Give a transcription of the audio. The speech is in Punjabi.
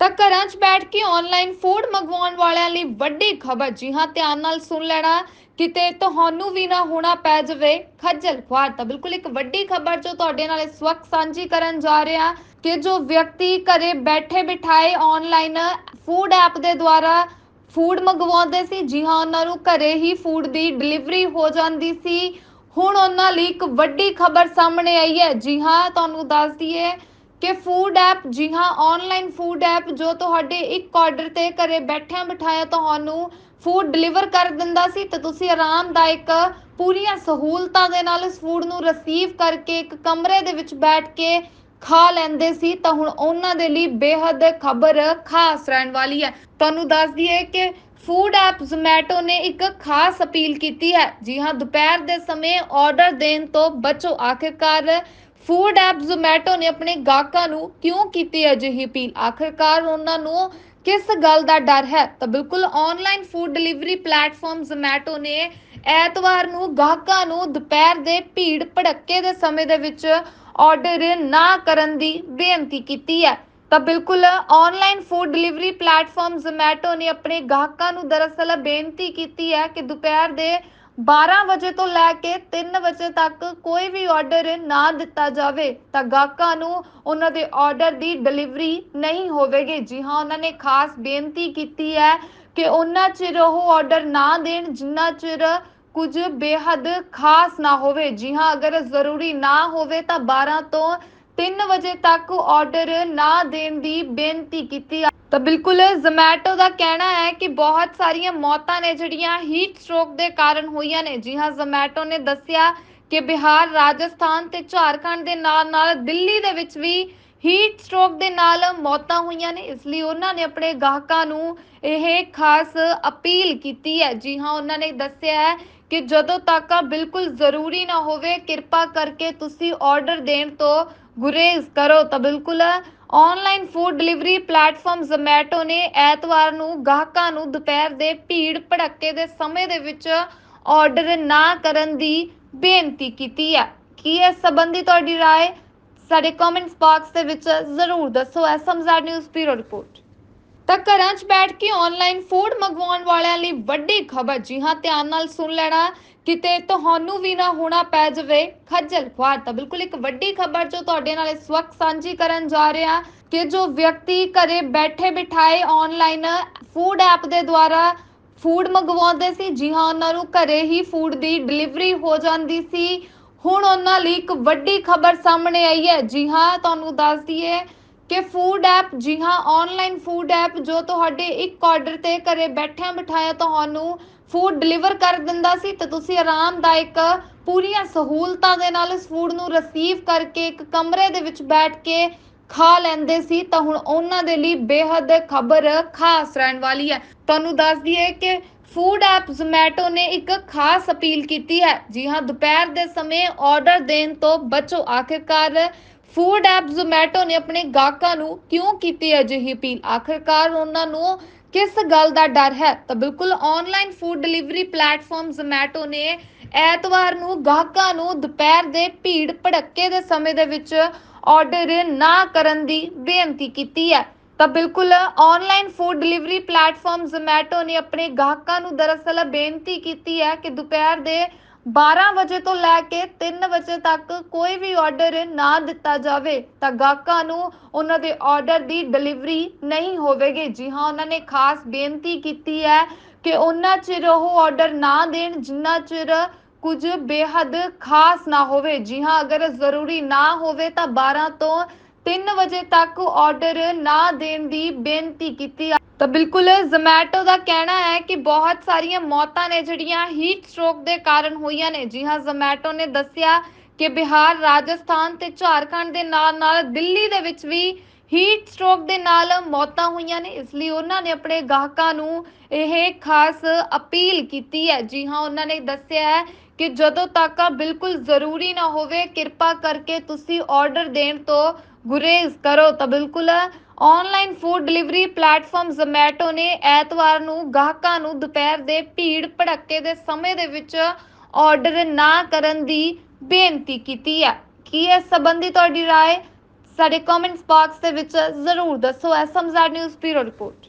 ਤਾਂ ਘਰਾਂ 'ਚ ਬੈਠ ਕੇ ਆਨਲਾਈਨ ਫੂਡ ਮੰਗਵਾਉਣ ਵਾਲਿਆਂ ਲਈ ਵੱਡੀ ਖਬਰ। ਜੀ ਹਾਂ, ਧਿਆਨ ਨਾਲ ਸੁਣ ਲੈਣਾ, ਕਿਤੇ ਤੁਹਾਨੂੰ ਵੀ ਨਾ ਹੋਣਾ ਪੈ ਜਾਵੇ, ਖੱਜਲ ਖੁਆਰ। ਤਾਂ ਬਿਲਕੁਲ ਇੱਕ ਵੱਡੀ ਖਬਰ ਜੋ ਤੁਹਾਡੇ ਨਾਲ ਇਸ ਵਕਤ ਸਾਂਝੀ ਕਰਨ ਜਾ ਰਹੇ ਹਾਂ ਕਿ ਜੋ ਵਿਅਕਤੀ ਘਰੇ ਬੈਠੇ ਬਿਠਾਏ ਆਨਲਾਈਨ ਫੂਡ ਐਪ ਦੇ ਦੁਆਰਾ ਫੂਡ ਮੰਗਵਾਉਂਦੇ ਸੀ, ਜੀ ਹਾਂ, ਉਹਨਾਂ ਨੂੰ ਘਰੇ ਹੀ ਫੂਡ ਦੀ ਡਿਲੀਵਰੀ ਹੋ ਜਾਂਦੀ ਸੀ। ਹੁਣ ਉਹਨਾਂ ਲਈ ਇੱਕ ਵੱਡੀ ਖਬਰ ਸਾਹਮਣੇ ਆਈ ਹੈ। ਜੀ ਹਾਂ, ਤੁਹਾਨੂੰ ਦੱਸ ਦਈਏ ਕਿ ਫੂਡ ਐਪ ਜੀ ਹਾਂ ਆਨਲਾਈਨ ਫੂਡ ਐਪ ਜੋ ਤੁਹਾਡੇ ਇੱਕ ਆਰਡਰ ਤੇ ਘਰੇ ਬੈਠਿਆਂ ਬਿਠਾਇਆ ਤੁਹਾਨੂੰ ਫੂਡ ਡਿਲੀਵਰ ਕਰ ਦਿੰਦਾ ਸੀ, ਤੇ ਤੁਸੀਂ ਆਰਾਮਦਾਇਕ ਪੂਰੀਆਂ ਸਹੂਲਤਾਂ ਦੇ ਨਾਲ ਇਸ ਫੂਡ ਨੂੰ ਰਿਸੀਵ ਕਰਕੇ ਇੱਕ ਕਮਰੇ ਦੇ ਵਿੱਚ ਬੈਠ ਕੇ ਖਾ ਲੈਂਦੇ ਸੀ, ਤਾਂ ਹੁਣ ਉਹਨਾਂ ਦੇ ਲਈ ਬੇहद ਖਬਰ ਖਾਸ ਰਹਿਣ ਵਾਲੀ ਹੈ। ਤੁਹਾਨੂੰ ਦੱਸ ਦਈਏ ਕਿ ਫੂਡ ਐਪ ਜ਼ੋਮੈਟੋ ਨੇ ਇੱਕ ਖਾਸ ਅਪੀਲ ਕੀਤੀ ਹੈ। ਜੀ ਹਾਂ, ਦੁਪਹਿਰ ਦੇ ਸਮੇਂ ਆਰਡਰ ਦੇਣ ਤੋਂ ਬਚੋ। ਆਖਿਰਕਾਰ ਫੂਡ ਐਪ ਜ਼ੋਮੈਟੋ ਨੇ ਆਪਣੇ ਗਾਹਕਾਂ ਨੂੰ ਕਿਉਂ ਕੀਤੀ ਅਜਿਹੀ ਅਪੀਲ? ਆਖਿਰਕਾਰ ਉਹਨਾਂ ਨੂੰ ਕਿਸ ਗੱਲ ਦਾ ਡਰ ਹੈ? ਤਾਂ ਬਿਲਕੁਲ online food delivery platform Zomato ਨੇ ਐਤਵਾਰ ਨੂੰ ਗਾਹਕਾਂ ਨੂੰ ਦੁਪਹਿਰ ਦੇ ਭੀੜ ਭੜੱਕੇ ਦੇ ਸਮੇਂ ਦੇ ਵਿੱਚ ਆਰਡਰ ਨਾ ਕਰਨ ਦੀ ਬੇਨਤੀ ਕੀਤੀ ਹੈ। ਤਾਂ ਬਿਲਕੁਲ online food delivery platform Zomato ਨੇ ਆਪਣੇ ਗਾਹਕਾਂ ਨੂੰ ਦਰਅਸਲ ਬੇਨਤੀ ਕੀਤੀ ਹੈ ਕਿ ਦੁਪਹਿਰ ਦੇ 12 ਵਜੇ ਤੋਂ ਲੈ ਕੇ 3 ਵਜੇ ਤੱਕ ਕੋਈ ਵੀ ਆਰਡਰ ਨਾ ਦਿੱਤਾ ਜਾਵੇ, ਤਾਂ ਗਾਹਕਾਂ ਨੂੰ ਉਹਨਾਂ ਦੇ ਆਰਡਰ ਦੀ ਡਿਲੀਵਰੀ ਨਹੀਂ ਹੋਵੇਗੀ। ਜੀ ਹਾਂ, ਉਹਨਾਂ ਨੇ ਖਾਸ ਬੇਨਤੀ ਕੀਤੀ ਹੈ ਕਿ ਉਹਨਾਂ ਚਿਰ ਉਹ ਆਰਡਰ ਨਾ ਦੇਣ, ਜਿੰਨਾ ਚਿਰ ਕੁਝ ਬੇਹੱਦ ਖਾਸ ਨਾ ਹੋਵੇ। ਜੀ ਹਾਂ, ਅਗਰ ਜ਼ਰੂਰੀ ਨਾ ਹੋਵੇ ਤਾਂ 12 ਤੋਂ 3 ਵਜੇ ਤੱਕ ਆਰਡਰ ਨਾ ਦੇਣ ਦੀ ਬੇਨਤੀ ਕੀਤੀ ਤਾਂ ਬਿਲਕੁਲ ਜ਼ੋਮੈਟੋ ਦਾ ਕਹਿਣਾ ਹੈ ਕਿ ਬਹੁਤ ਸਾਰੀਆਂ ਮੌਤਾਂ ਨੇ ਜਿਹੜੀਆਂ ਹੀਟ ਸਟ੍ਰੋਕ ਦੇ ਕਾਰਨ ਹੋਈਆਂ ਨੇ। ਜੀ ਹਾਂ ਜ਼ੋਮੈਟੋ ਨੇ ਦੱਸਿਆ ਕਿ ਬਿਹਾਰ, ਰਾਜਸਥਾਨ ਤੇ ਝਾਰਖੰਡ ਦੇ ਨਾਲ ਨਾਲ ਦਿੱਲੀ ਦੇ ਵਿੱਚ ਵੀ ਹੀਟ ਸਟ੍ਰੋਕ ਦੇ ਨਾਲ ਮੌਤਾਂ ਹੋਈਆਂ ਨੇ। ਇਸ ਲਈ ਉਹਨਾਂ ਨੇ ਆਪਣੇ ਗਾਹਕਾਂ ਨੂੰ ਇਹ ਖਾਸ ਅਪੀਲ ਕੀਤੀ ਹੈ। ਜੀ ਹਾਂ, ਉਹਨਾਂ ਨੇ ਦੱਸਿਆ ਹੈ ਕਿ ਜਦੋਂ ਤੱਕ ਬਿਲਕੁਲ ਜ਼ਰੂਰੀ ਨਾ ਹੋਵੇ, ਕਿਰਪਾ ਕਰਕੇ ਤੁਸੀਂ ਆਰਡਰ ਦੇਣ ਤੋਂ ਗੁਰੇਜ਼ ਕਰੋ। ਤਾਂ ਬਿਲਕੁਲ online food delivery platform Zomato ਨੇ ਐਤਵਾਰ ਨੂੰ ਗਾਹਕਾਂ ਨੂੰ ਦੁਪਹਿਰ ਦੇ ਭੀੜ ਭੜੱਕੇ ਦੇ ਸਮੇਂ ਦੇ ਵਿੱਚ ਆਰਡਰ ਨਾ ਕਰਨ ਦੀ ਬੇਨਤੀ ਕੀਤੀ ਹੈ ਕੀ ਇਸ ਸੰਬੰਧੀ ਤੁਹਾਡੀ رائے ਸਾਡੇ ਕਮੈਂਟਸ ਬਾਕਸ ਦੇ ਵਿੱਚ ਜ਼ਰੂਰ ਦੱਸੋ ਐਸਐਮਜ਼ੈਡ ਨਿਊਜ਼ ਬਿਊਰੋ ਰਿਪੋਰਟ ਤਾਂ ਘਰਾਂ 'ਚ ਬੈਠ ਕੇ ਆਨਲਾਈਨ ਫੂਡ ਮੰਗਵਾਉਣ ਵਾਲਿਆਂ ਲਈ ਵੱਡੀ ਖਬਰ। ਜੀ ਹਾਂ, ਧਿਆਨ ਨਾਲ ਸੁਣ ਲੈਣਾ, ਕਿਤੇ ਤੁਹਾਨੂੰ ਵੀ ਨਾ ਹੋਣਾ ਪੈ ਜਾਵੇ, ਖੱਜਲ ਖੁਆਰ। ਤਾਂ ਬਿਲਕੁਲ ਇੱਕ ਵੱਡੀ ਖਬਰ ਜੋ ਤੁਹਾਡੇ ਨਾਲ ਇਸ ਵਕਤ ਸਾਂਝੀ ਕਰਨ ਜਾ ਰਹੇ ਕਿ ਜੋ ਵਿਅਕਤੀ ਘਰੇ ਬੈਠੇ ਬਿਠਾਏ ਆਨਲਾਈਨ ਫੂਡ ਐਪ ਦੇ ਦੁਆਰਾ ਫੂਡ ਮੰਗਵਾਉਂਦੇ ਸੀ, ਜੀ ਹਾਂ, ਉਹਨਾਂ ਨੂੰ ਘਰੇ ਹੀ ਫੂਡ ਦੀ ਡਿਲੀਵਰੀ ਹੋ ਜਾਂਦੀ ਸੀ। ਹੁਣ ਉਹਨਾਂ ਲਈ ਇੱਕ ਵੱਡੀ ਖਬਰ ਸਾਹਮਣੇ ਆਈ ਹੈ। ਜੀ ਹਾਂ, ਤੁਹਾਨੂੰ ਦੱਸ ਦਈਏ ਕਿ ਫੂਡ ਐਪ ਜੀ ਹਾਂ ਆਨਲਾਈਨ ਫੂਡ ਐਪ ਜੋ ਤੁਹਾਡੇ ਇੱਕ ਆਰਡਰ ਤੇ ਘਰੇ ਬੈਠਿਆਂ ਬਿਠਾਇਆ ਤੁਹਾਨੂੰ ਫੂਡ ਡਿਲੀਵਰ ਕਰ ਦਿੰਦਾ ਸੀ ਤੇ ਤੁਸੀਂ ਆਰਾਮਦਾਇਕ ਪੂਰੀਆਂ ਸਹੂਲਤਾਂ ਦੇ ਨਾਲ ਇਸ ਫੂਡ ਨੂੰ ਰਿਸੀਵ ਕਰਕੇ ਇੱਕ ਕਮਰੇ ਦੇ ਵਿੱਚ ਬੈਠ ਕੇ ਖਾ ਲੈਂਦੇ ਸੀ, ਤਾਂ ਹੁਣ ਉਹਨਾਂ ਦੇ ਲਈ ਬੇहद ਖਬਰ ਖਾਸ ਰਹਿਣ ਵਾਲੀ ਹੈ। ਤੁਹਾਨੂੰ ਦੱਸ ਦਈਏ ਕਿ ਫੂਡ ਐਪ ਜ਼ੋਮੈਟੋ ਨੇ ਇੱਕ ਖਾਸ ਅਪੀਲ ਕੀਤੀ ਹੈ। ਜੀ ਹਾਂ, ਦੁਪਹਿਰ ਦੇ ਸਮੇਂ ਆਰਡਰ ਦੇਣ ਤੋਂ ਬਚੋ। ਆਖਿਰਕਾਰ ਫੂਡ ਐਪ ਜ਼ੋਮੈਟੋ ਨੇ ਆਪਣੇ ਗਾਹਕਾਂ ਨੂੰ ਕਿਉਂ ਕੀਤੀ ਅਜਿਹੀ ਅਪੀਲ? ਆਖਿਰਕਾਰ ਉਹਨਾਂ ਨੂੰ ਕਿਸ ਗੱਲ ਦਾ ਡਰ ਹੈ? ਤਾਂ ਬਿਲਕੁਲ online food delivery platform Zomato ਨੇ ਐਤਵਾਰ ਨੂੰ ਗਾਹਕਾਂ ਨੂੰ ਦੁਪਹਿਰ ਦੇ ਭੀੜ ਭੜੱਕੇ ਦੇ ਸਮੇਂ ਦੇ ਵਿੱਚ ਆਰਡਰ ਨਾ ਕਰਨ ਦੀ ਬੇਨਤੀ ਕੀਤੀ ਹੈ। ਤਾਂ ਬਿਲਕੁਲ online food delivery platform Zomato ਨੇ ਆਪਣੇ ਗਾਹਕਾਂ ਨੂੰ ਦਰਅਸਲ ਬੇਨਤੀ ਕੀਤੀ ਹੈ ਕਿ ਦੁਪਹਿਰ ਦੇ 12 ਵਜੇ ਤੋਂ ਲੈ ਕੇ 3 ਵਜੇ ਤੱਕ ਕੋਈ ਵੀ ਆਰਡਰ ਨਾ ਦਿੱਤਾ ਜਾਵੇ, ਤਾਂ ਗਾਹਕਾਂ ਨੂੰ ਉਹਨਾਂ ਦੇ ਆਰਡਰ ਦੀ ਡਿਲੀਵਰੀ ਨਹੀਂ ਹੋਵੇਗੀ। ਜੀ ਹਾਂ, ਉਹਨਾਂ ਨੇ ਖਾਸ ਬੇਨਤੀ ਕੀਤੀ ਹੈ ਕਿ ਉਹਨਾਂ ਚਿਰ ਉਹ ਆਰਡਰ ਨਾ ਦੇਣ, ਜਿੰਨਾ ਚਿਰ ਕੁਝ ਬੇਹੱਦ ਖਾਸ ਨਾ ਹੋਵੇ। ਜੀ ਹਾਂ, ਅਗਰ ਜ਼ਰੂਰੀ ਨਾ ਹੋਵੇ ਤਾਂ 12 ਤੋਂ 3 ਵਜੇ ਤੱਕ ਆਰਡਰ ਨਾ ਦੇਣ ਦੀ ਬੇਨਤੀ ਕੀਤੀ ਤਾਂ ਬਿਲਕੁਲ ਜ਼ੋਮੈਟੋ ਦਾ ਕਹਿਣਾ ਹੈ ਕਿ ਬਹੁਤ ਸਾਰੀਆਂ ਮੌਤਾਂ ਨੇ ਜਿਹੜੀਆਂ ਹੀਟ ਸਟ੍ਰੋਕ ਦੇ ਕਾਰਨ ਹੋਈਆਂ ਨੇ। ਜੀ ਹਾਂ ਜ਼ੋਮੈਟੋ ਨੇ ਦੱਸਿਆ ਕਿ ਬਿਹਾਰ, ਰਾਜਸਥਾਨ ਤੇ ਝਾਰਖੰਡ ਦੇ ਨਾਲ ਨਾਲ ਦਿੱਲੀ ਦੇ ਵਿੱਚ ਵੀ ਹੀਟ ਸਟ੍ਰੋਕ ਦੇ ਨਾਲ ਮੌਤਾਂ ਹੋਈਆਂ ਨੇ। ਇਸ ਲਈ ਉਹਨਾਂ ਨੇ ਆਪਣੇ ਗਾਹਕਾਂ ਨੂੰ ਇਹ ਖਾਸ ਅਪੀਲ ਕੀਤੀ ਹੈ। ਜੀ ਹਾਂ, ਉਹਨਾਂ ਨੇ ਦੱਸਿਆ ਹੈ ਕਿ ਜਦੋਂ ਤੱਕ ਬਿਲਕੁਲ ਜ਼ਰੂਰੀ ਨਾ ਹੋਵੇ, ਕਿਰਪਾ ਕਰਕੇ ਤੁਸੀਂ ਆਰਡਰ ਦੇਣ ਤੋਂ ਗੁਰੇਜ਼ ਕਰੋ ਤਾਂ ਬਿਲਕੁਲ online food delivery platform Zomato ਨੇ ਐਤਵਾਰ ਨੂੰ ਗਾਹਕਾਂ ਨੂੰ ਦੁਪਹਿਰ ਦੇ ਭੀੜ ਭੜੱਕੇ ਦੇ ਸਮੇਂ ਦੇ ਵਿੱਚ ਆਰਡਰ ਨਾ ਕਰਨ ਦੀ ਬੇਨਤੀ ਕੀਤੀ ਹੈ ਕੀ ਇਸ ਸੰਬੰਧੀ ਤੁਹਾਡੀ رائے ਸਾਡੇ ਕਮੈਂਟਸ ਬਾਕਸ ਦੇ ਵਿੱਚ ਜ਼ਰੂਰ ਦੱਸੋ ਐਸਐਮਜ਼ੈਡ ਨਿਊਜ਼ ਬਿਊਰੋ ਰਿਪੋਰਟ